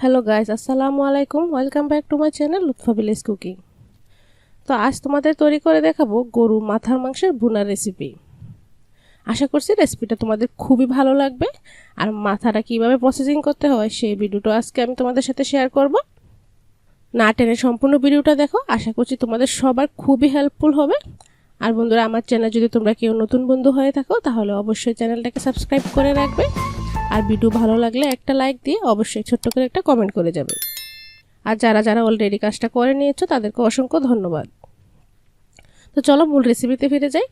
Hello guys আসসালামু আলাইকুম welcome back to my channel Lutfa village cooking তো আজ তোমাদের তৈরি করে দেখাবো গরু মাথার মাংসের ভুনার রেসিপি আশা করছি রেসিপিটা তোমাদের খুবই ভালো লাগবে। আর মাথাটা কীভাবে প্রসেসিং করতে হয় সেই ভিডিওটা আজকে আমি তোমাদের সাথে শেয়ার করব। না টেনে সম্পূর্ণ ভিডিওটা দেখো, আশা করছি তোমাদের সবার খুবই হেল্পফুল হবে। আর বন্ধুরা, আমার চ্যানেল যদি তোমরা কেউ নতুন বন্ধু হয়ে থাকো, তাহলে অবশ্যই চ্যানেলটাকে সাবস্ক্রাইব করে রাখবে। আর ভিডিও ভালো লাগলে একটা লাইক দিয়ে অবশ্যই ছোট্ট করে একটা কমেন্ট করে যাবে। আর যারা যারা অলরেডি কাজটা করে নিয়েছো, তাদেরকে অসংখ্য ধন্যবাদ। তো চলো মূল রেসিপিতে ফিরে যাই।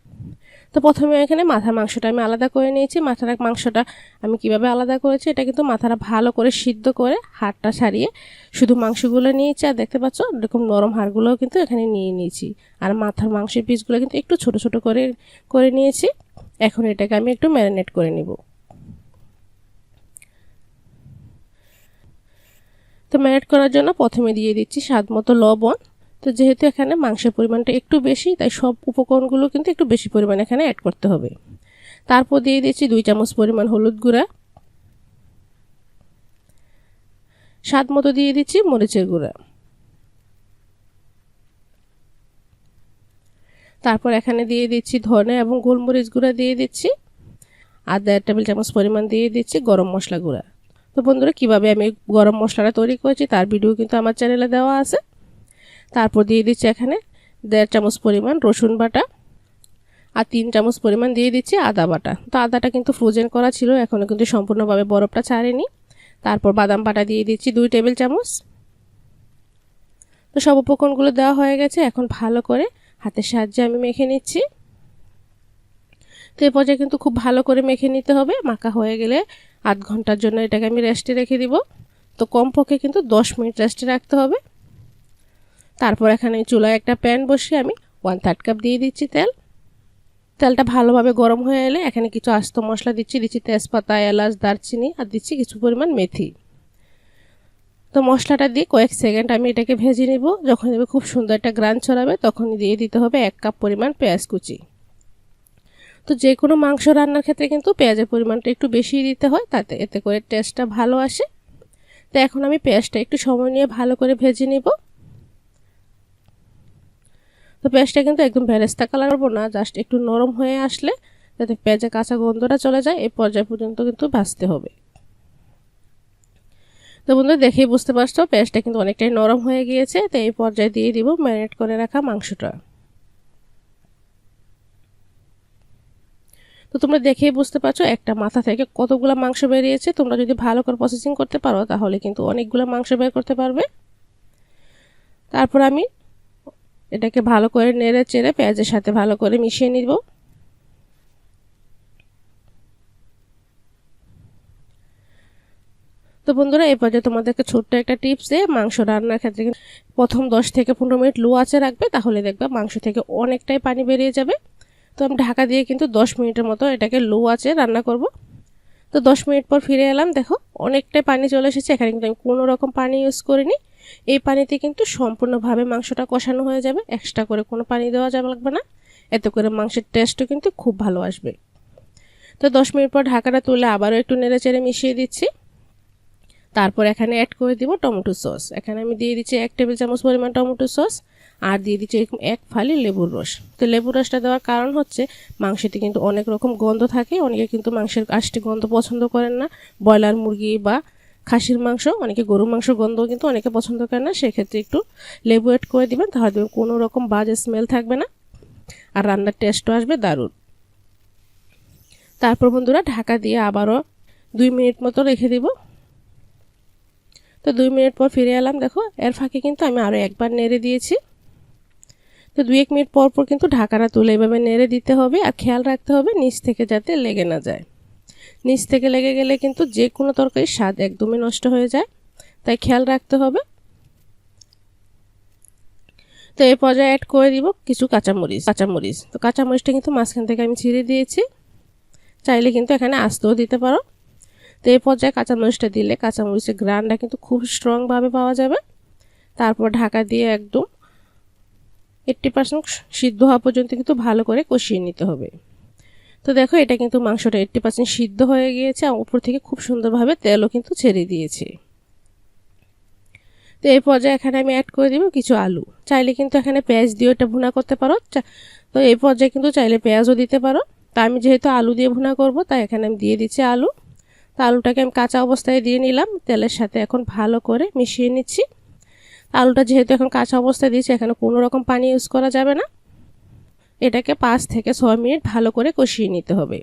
তো প্রথমে এখানে মাথার মাংসটা আমি আলাদা করে নিয়েছি। মাথার মাংসটা আমি কীভাবে আলাদা করেছি, এটা কিন্তু মাথাটা ভালো করে সিদ্ধ করে হাড়টা সারিয়ে শুধু মাংসগুলো নিয়েছি। আর দেখতে পাচ্ছ, এরকম নরম হাড়গুলোও কিন্তু এখানে নিয়ে নিয়েছি। আর মাথার মাংসের পিসগুলো কিন্তু একটু ছোট ছোট করে করে নিয়েছি। এখন এটাকে আমি একটু ম্যারিনেট করে নিব। তো ম্যারিনেট করার জন্য প্রথমে দিয়ে দিচ্ছি স্বাদ মতো লবণ। তো যেহেতু এখানে মাংসের পরিমাণটা একটু বেশি, তাই সব উপকরণগুলো কিন্তু একটু বেশি পরিমাণ এখানে অ্যাড করতে হবে। তারপর দিয়ে দিচ্ছি দুই চামচ পরিমাণ হলুদ গুঁড়া। স্বাদ মতো দিয়ে দিচ্ছি মরিচের গুঁড়া। তারপর এখানে দিয়ে দিচ্ছি ধনে এবং গোলমরিচ গুঁড়া দিয়ে দিচ্ছি। আর দেড় টেবিল চামচ পরিমাণ দিয়ে দিচ্ছি গরম মশলা গুঁড়া। তো বন্ধুরা, কীভাবে আমি গরম মশলাটা তৈরি করেছি তার ভিডিও কিন্তু আমার চ্যানেলে দেওয়া আছে। তারপর দিয়ে দিচ্ছি এখানে দেড় চামচ পরিমাণ রসুন বাটা আর তিন চামচ পরিমাণ দিয়ে দিচ্ছি আদা বাটা। তো আদাটা কিন্তু ফ্রোজেন করা ছিল এখনও কিন্তু সম্পূর্ণভাবে বরফটা ছাড়েনি। তারপর বাদাম বাটা দিয়ে দিচ্ছি দুই টেবিল চামচ। তো সব উপকরণগুলো দেওয়া হয়ে গেছে, এখন ভালো করে হাতের সাহায্যে আমি মেখে নিচ্ছি। তো এ পর্যায়ে কিন্তু খুব ভালো করে মেখে নিতে হবে। মাখা হয়ে গেলে আধ ঘণ্টার জন্য এটাকে আমি রেস্টে রেখে দিব। তো কমপক্ষে কিন্তু দশ মিনিট রেস্টে রাখতে হবে। তারপর এখানে চুলায় একটা প্যান বসিয়ে আমি ওয়ান থার্ড কাপ দিয়ে দিচ্ছি তেল। তেলটা ভালোভাবে গরম হয়ে এলে এখানে কিছু আস্ত মশলা দিচ্ছি। দিচ্ছি তেজপাতা, এলাচ, দারচিনি আর দিচ্ছি কিছু পরিমাণ মেথি। তো মশলাটা দিয়ে কয়েক সেকেন্ড আমি এটাকে ভেজে নিব। যখন খুব সুন্দর একটা গ্রান ছড়াবে, তখনই দিয়ে দিতে হবে এক কাপ পরিমাণ পেঁয়াজ কুচি। তো যে কোনো মাংস রান্নার ক্ষেত্রে কিন্তু পেঁয়াজের পরিমাণটা একটু বেশি দিতে হয়, তাতে এতে করে টেস্টটা ভালো আসে। তো এখন আমি পেঁয়াজটা একটু সময় নিয়ে ভালো করে ভেজে নিব। তো পেঁয়াজটা কিন্তু একদম ভেরেস্তা কালার করব না জাস্ট একটু নরম হয়ে আসলে যাতে পেঁয়াজের কাঁচা গন্ধটা চলে যায় এই পর্যায় পর্যন্ত কিন্তু ভাজতে হবে। তো বন্ধু দেখেই বুঝতে পারছ, পেঁয়াজটা কিন্তু অনেকটাই নরম হয়ে গিয়েছে, তো এই পর্যায়ে দিয়ে দিব ম্যারিনেট করে রাখা মাংসটা। তো তোমরা দেখেই বুঝতে পারছ, একটা মাথা থেকে কতগুলো মাংস বেরিয়েছে। তোমরা যদি ভালো করে প্রসেসিং করতে পারো, তাহলে কিন্তু অনেকগুলো মাংস বের করতে পারবে। তারপর আমি এটাকে ভালো করে নেড়ে চেড়ে পেঁয়াজের সাথে ভালো করে মিশিয়ে নিব। তো বন্ধুরা এই পর্যায়ে তোমাদেরকে ছোট্ট একটা টিপস দিয়ে মাংস রান্নার ক্ষেত্রে প্রথম দশ থেকে পনেরো মিনিট লো আঁচে রাখবে, তাহলে দেখবে মাংস থেকে অনেকটাই পানি বেরিয়ে যাবে। তো আমি ঢাকা দিয়ে কিন্তু দশ মিনিটের মতো এটাকে লো আঁচে রান্না করব। তো দশ মিনিট পর ফিরে এলাম, দেখো, অনেকটাই পানি চলে এসেছে। এখানে কিন্তু আমি কোনো রকম পানি ইউজ করিনি। এই পানিতে কিন্তু সম্পূর্ণভাবে মাংসটা কষানো হয়ে যাবে। এক্সট্রা করে কোনো পানি দেওয়া যাবে লাগবে না। এতে করে মাংসের টেস্টও কিন্তু খুব ভালো আসবে। তো দশ মিনিট পর ঢাকাটা তুলে আবারও একটু নেড়ে চেড়ে মিশিয়ে দিচ্ছি। তারপর এখানে অ্যাড করে দিব টমেটো সস এখানে আমি দিয়ে দিচ্ছি এক টেবিল চামচ পরিমাণ টমেটো সস আর দিয়ে দিচ্ছি এরকম এক ফালি লেবুর রস। তো লেবুর রসটা দেওয়ার কারণ হচ্ছে, মাংসতে কিন্তু অনেক রকম গন্ধ থাকে, অনেকে কিন্তু মাংসের আষ্টি গন্ধ পছন্দ করেন না। ব্রয়লার মুরগি বা খাসির মাংস, অনেকে গরুর মাংস গন্ধ কিন্তু অনেকে পছন্দ করে না, সেক্ষেত্রে একটু লেবু অ্যাড করে দিবেন, তাহলে দেবেন কোনো রকম বাজে স্মেল থাকবে না। আর রান্নার টেস্টও আসবে দারুণ। তারপর বন্ধুরা, ঢাকা দিয়ে আবারও দুই মিনিট মতো রেখে দিব। তো দুই মিনিট পর ফিরে এলাম, দেখো, এর ফাঁকে কিন্তু আমি আরও একবার নেড়ে দিয়েছি। তো দুই এক মিনিট পর পর কিন্তু ঢাকাটা তুলে এভাবে নেড়ে দিতে হবে আর খেয়াল রাখতে হবে নিচ থেকে যাতে লেগে না যায়। নিচ থেকে লেগে গেলে কিন্তু যে কোনো তরকারির স্বাদ একদমই নষ্ট হয়ে যায়। তাই খেয়াল রাখতে হবে। তো এই পর্যায়ে অ্যাড করে দিব কিছু কাঁচামরিচ। কাঁচামরিচ। তো কাঁচামরিচটা কিন্তু মাঝখান থেকে আমি ছিঁড়ে দিয়েছি। চাইলে কিন্তু এখানে আস্তেও দিতে পারো। তো এই পর্যায়ে কাঁচামরিচটা দিলে কাঁচামরিচের গ্রানটা কিন্তু খুব স্ট্রংভাবে পাওয়া যাবে। তারপর ঢাকা দিয়ে একদম এইট্টি পার্সেন্ট সিদ্ধ হওয়া পর্যন্ত কিন্তু ভালো করে কষিয়ে নিতে হবে। তো দেখো, এটা কিন্তু মাংসটা এইট্টি পার্সেন্ট সিদ্ধ হয়ে গিয়েছে আর উপর থেকে খুব সুন্দরভাবে তেলও কিন্তু ছেড়ে দিয়েছে। তো এই পর্যায়ে এখানে আমি অ্যাড করে দিব কিছু আলু। চাইলে কিন্তু এখানে পেঁয়াজ দিয়ে এটা ভুনা করতে পারো। তো এই পর্যায়ে কিন্তু চাইলে পেঁয়াজও দিতে পারো। তা আমি যেহেতু আলু দিয়ে ভুনা করব, তাই এখানে আমি দিয়ে দিচ্ছি আলু। তো আলুটাকে আমি কাঁচা অবস্থায় দিয়ে নিলাম। তেলের সাথে এখন ভালো করে মিশিয়ে নিচ্ছি। আলুটা যেহেতু এখন কাঁচা অবস্থায় দিয়েছি, এখানে কোনো রকম পানি ইউজ করা যাবে না। এটাকে পাঁচ থেকে ছয় মিনিট ভালো করে কষিয়ে নিতে হবে।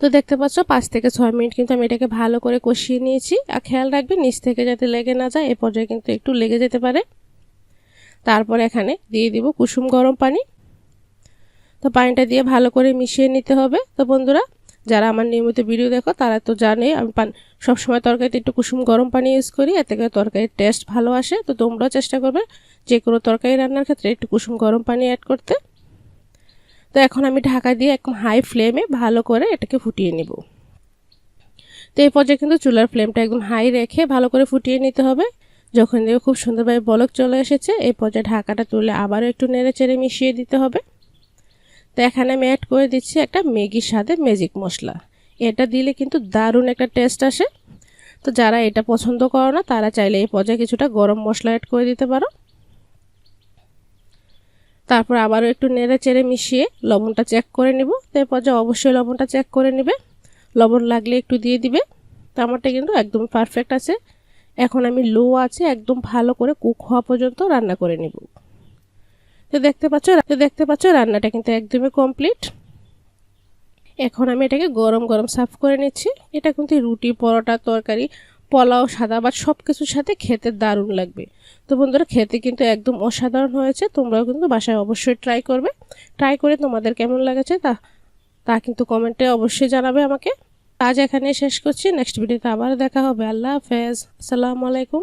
তো দেখতে পাচ্ছ, পাঁচ থেকে ছয় মিনিট কিন্তু আমি এটাকে ভালো করে কষিয়ে নিয়েছি। আর খেয়াল রাখবে, নিচ থেকে যাতে লেগে না যায়, এ পর্যায়ে কিন্তু একটু লেগে যেতে পারে। তারপর এখানে দিয়ে দিব কুসুম গরম পানি। তো পানিটা দিয়ে ভালো করে মিশিয়ে নিতে হবে। তো বন্ধুরা যারা আমার নিয়মিত ভিডিও দেখো, তারা তো জানে, আমি পান সবসময় তরকারিতে একটু কুসুম গরম পানি ইউজ করি, এতে করে তরকারির টেস্ট ভালো আসে। তো তোমরাও চেষ্টা করবে যে কোনো তরকারি রান্নার ক্ষেত্রে একটু কুসুম গরম পানি অ্যাড করতে। তো এখন আমি ঢাকা দিয়ে একদম হাই ফ্লেমে ভালো করে এটাকে ফুটিয়ে নেব। তো এই পর্যায়ে কিন্তু চুলার ফ্লেমটা একদম হাই রেখে ভালো করে ফুটিয়ে নিতে হবে। যখন দেখবে খুব সুন্দরভাবে বলক চলে এসেছে, এই পর্যায়ে ঢাকাটা তুলে আবারও একটু নেড়ে চেড়ে মিশিয়ে দিতে হবে। তো এখানে আমি অ্যাড করে দিচ্ছি একটা ম্যাগির স্বাদে ম্যাজিক মশলা। এটা দিলে কিন্তু দারুণ একটা টেস্ট আসে। তো যারা এটা পছন্দ করো না, তারা চাইলে এই পর্যায়ে কিছুটা গরম মশলা অ্যাড করে দিতে পারো। তারপর আবারও একটু নেড়ে চেড়ে মিশিয়ে লবণটা চেক করে নিব। তো এই পর্যায়ে অবশ্যই লবণটা চেক করে নেবে। লবণ লাগলে একটু দিয়ে দিবে। তো আমারটা কিন্তু একদম পারফেক্ট আছে। এখন আমি লো আছে একদম ভালো করে কুক হওয়া পর্যন্ত রান্না করে নিব। তো দেখতে পাচ্ছ দেখতে পাচ্ছ রান্নাটা কিন্তু একদমই কমপ্লিট এখন আমি এটাকে গরম গরম সার্ভ করে নিচ্ছি। এটা কিন্তু রুটি, পরোটা, তরকারি, পোলাও, সাদা বা সব কিছুর সাথে খেতে দারুণ লাগবে। তো বন্ধুরা, খেতে কিন্তু একদম অসাধারণ হয়েছে। তোমরাও কিন্তু বাসায় অবশ্যই ট্রাই করবে। ট্রাই করে তোমাদের কেমন লাগেছে তা তা কিন্তু কমেন্টে অবশ্যই জানাবে আমাকে। আজ এখানে শেষ করছি। নেক্সট ভিডিওতে আবার দেখা হবে। আল্লাহ হাফেজ। আসসালামু আলাইকুম।